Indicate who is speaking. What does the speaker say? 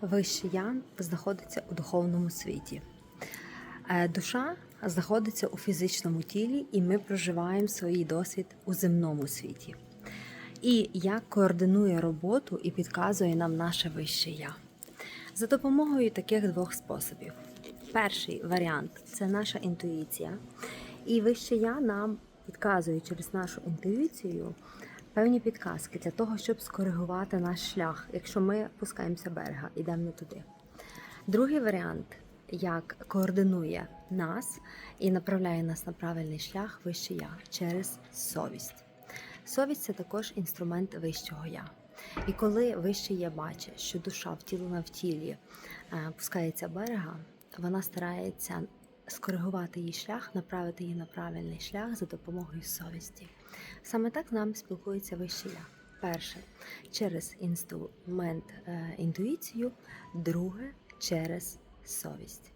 Speaker 1: Вище я знаходиться у духовному світі. Е, Душа знаходиться у фізичному тілі, і ми проживаємо свій досвід у земному світі. І як координує роботу і підказує нам наше вище я. За допомогою таких двох способів. Перший варіант це наша інтуїція. І вище я нам підказує через нашу інтуїцію певні підказки для того, щоб скоригувати наш шлях, якщо ми пускаємося берега, йдемо не туди. Другий варіант, як координує нас і направляє нас на правильний шлях вище я через совість. Совість це також інструмент вищого я. І коли вище я бачить, що душа втілена в тілі е, пускається берега, вона старається скоригувати її шлях, направити її на правильний шлях за допомогою совісті. Саме так з нами спілкується вище я. Перше через інструмент е, інтуїцію, друге через совість.